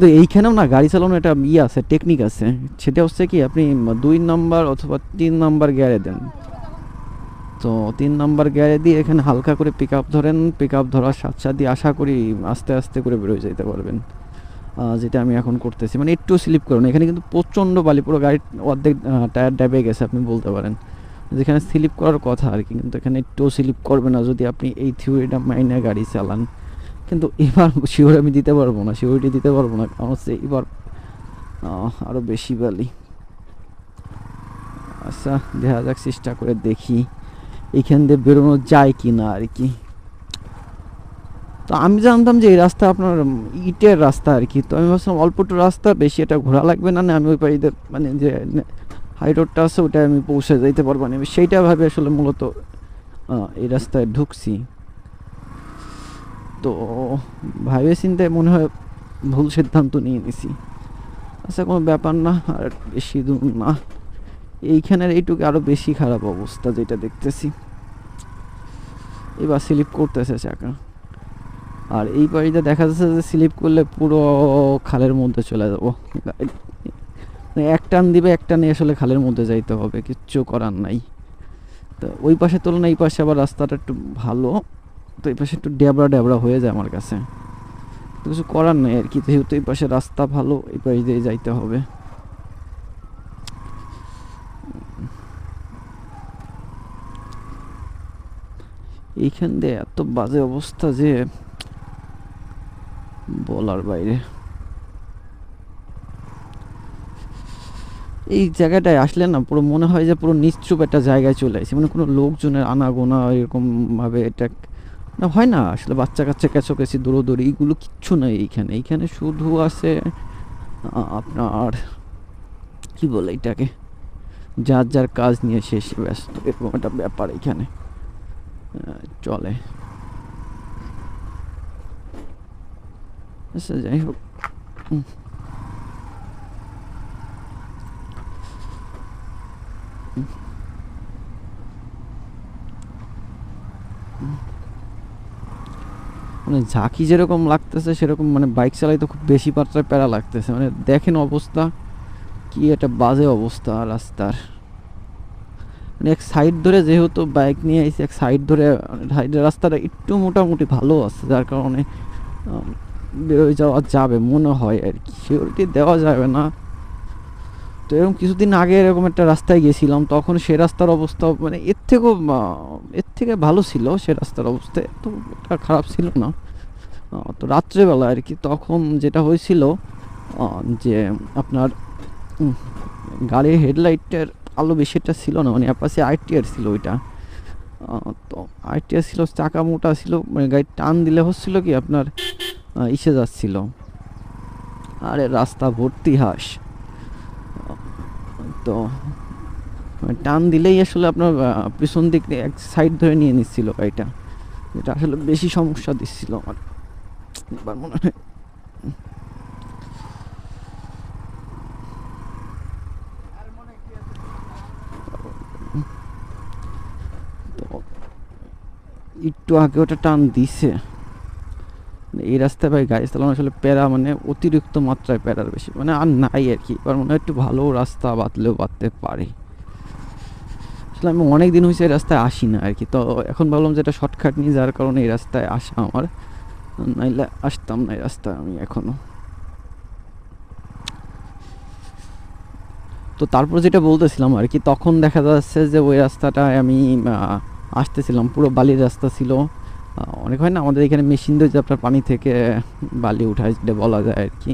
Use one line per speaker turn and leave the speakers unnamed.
তো এইখানেও না গাড়ি চালানো একটা ইয়ে আছে টেকনিক আছে। সেটা হচ্ছে কি, আপনি দুই নম্বর অথবা তিন নাম্বার গিয়ারে দেন। তো তিন নাম্বার গিয়ারে দিয়ে এখানে হালকা করে পিক আপ ধরেন পিক আপ ধরার সাথে সাথে আশা করি আস্তে আস্তে করে বেরোয় যেতে পারবেন। যেটা আমি এখন করতেছি। মানে একটু স্লিপ করুন। এখানে কিন্তু প্রচণ্ড বালি, পুরো গাড়ির অর্ধেক টায়ার ড্যাবে গেছে, আপনি বলতে পারেন। যেখানে স্লিপ করার কথা আর কি, কিন্তু এখানে একটু স্লিপ করবে না যদি আপনি এই থিওরিটা মাইনে গাড়ি চালান। কিন্তু এবার শিওর আমি দিতে পারব না শিওরিটি দিতে পারব না, কারণ হচ্ছে এবার আরও বেশি বালি আচ্ছা দেখা যাক চেষ্টা করে দেখি এখান দিয়ে বেরোনো যায় কি না আর কি। তো আমি জানতাম যে এই রাস্তা আপনার ইটের রাস্তা আর কি, তো আমি ভাবছিলাম অল্প একটু রাস্তা, বেশি এটা ঘোরা লাগবে না আমি ওই পাড়িতে মানে যে হাই রোডটা আছে ওটা আমি পৌঁছে যাইতে পারব না। সেইটা ভাবে আসলে মূলত এই রাস্তায় ঢুকছি। তো ভাবে চিন্তায় মনে হয় ভুল সিদ্ধান্ত নিয়ে নিছি। আচ্ছা কোনো ব্যাপার না, আর বেশি দূর না। এইখানের এইটুকু আরও বেশি খারাপ অবস্থা যেটা দেখতেছি। এবার স্লিপ করতেছে চাকা। আর এই বাড়িতে দেখা যাচ্ছে যে স্লিপ করলে পুরো খালের মধ্যে চলে যাব। এক টান দিবে এক টানে আসলে খালের মধ্যে যাইতে হবে, কিচ্ছু করার নাই। তো ওই পাশে তুলনায় এই পাশে আবার রাস্তাটা একটু ভালো। তো এই পাশে একটু ড্যাবড়া ড্যাবড়া হয়ে যায় আমার কাছে। তো কিছু করার নেই আর কি, যেহেতু এই পাশে রাস্তা ভালো, এই পাশ দিয়ে যাইতে হবে। এইখান দিয়ে এত বাজে অবস্থা যে বলার বাইরে। এই জায়গাটায় আসলে না পুরো মনে হয় যে পুরো নিশ্চুপ একটা জায়গায় চলে আসি মানে কোনো লোকজনের আনাগোনা এরকম ভাবে এটা না, হয় না, আসলে বাচ্চা কাচ্চা কাছাকাছি দৌড়োদৌড়ি, এইগুলো কিচ্ছু নাই এইখানে। এইখানে শুধু আছে আপনার, কি বলে এটাকে? যার যার কাজ নিয়ে শেষ ব্যস্ত, এরকম একটা ব্যাপার এইখানে। চলে। আচ্ছা যাই হোক। উম। মানে ঝাঁকি যেরকম লাগতেছে, সেরকম মানে বাইক চালাইতে খুব বেশি মাত্রায় প্যারা লাগতেছে। মানে দেখেন অবস্থা, কি একটা বাজে অবস্থা রাস্তার। মানে এক সাইড ধরে যেহেতু বাইক নিয়ে এসে এক সাইড ধরে সাইডের রাস্তাটা একটু মোটামুটি ভালো আছে, যার কারণে বেরোয় যাওয়া যাবে মনে হয় আর কি। সিওরিটি দেওয়া যাবে না। তো এরকম কিছুদিন আগে এরকম একটা রাস্তায় গেছিলাম তখন সে রাস্তার অবস্থা মানে এর থেকেও এর থেকে ভালো ছিল সে রাস্তার অবস্থা, এত একটা খারাপ ছিল না। তো রাত্রেবেলা আর কি তখন যেটা হয়েছিল যে আপনার গাড়ির হেডলাইটের আলো বেশি একটা ছিল না মানে পাশে আইটিআর ছিল ওইটা। তো আইটিআর ছিল, চাকা মোটা ছিল মানে গাড়ি টান দিলে হচ্ছিল কি আপনার ইসে যাচ্ছিল। আরে রাস্তা ভর্তি হাঁস। তো মানে টান দিলেই আসলে আপনার পিছন দিক এক সাইড ধরে নিয়ে নিচ্ছিল গাড়িটা। যেটা আসলে বেশি সমস্যা দিচ্ছিল আমার। এবার মনে হয় একটু আগে ওটা টান দিছে। এই রাস্তায় ভাই গাড়ি চালানো আসলে প্যারা মানে অতিরিক্ত মাত্রায় প্যারার বেশি। মানে আর নাই আর কি, এবার মনে হয় একটু ভালো রাস্তা বাতলেও বাততে পারে। আসলে আমি অনেক দিন হয়েছে এই রাস্তায় আসি না আর কি, তো এখন ভাবলাম যে এটা শর্টকাট নিয়ে যার কারণে এই রাস্তায় আসা আমার। নাইলে আসতাম না এই রাস্তায় আমি এখনও। তো তারপর যেটা বলতেছিলাম আর কি, তখন দেখা যাচ্ছে যে ওই রাস্তাটায় আমি আসতেছিলাম, পুরো বালির রাস্তা ছিল। অনেক হয় না? আমাদের এখানে মেশিন দিয়ে আপনার পানি থেকে বালি উঠায়, যেটা বলা যায় আর কি।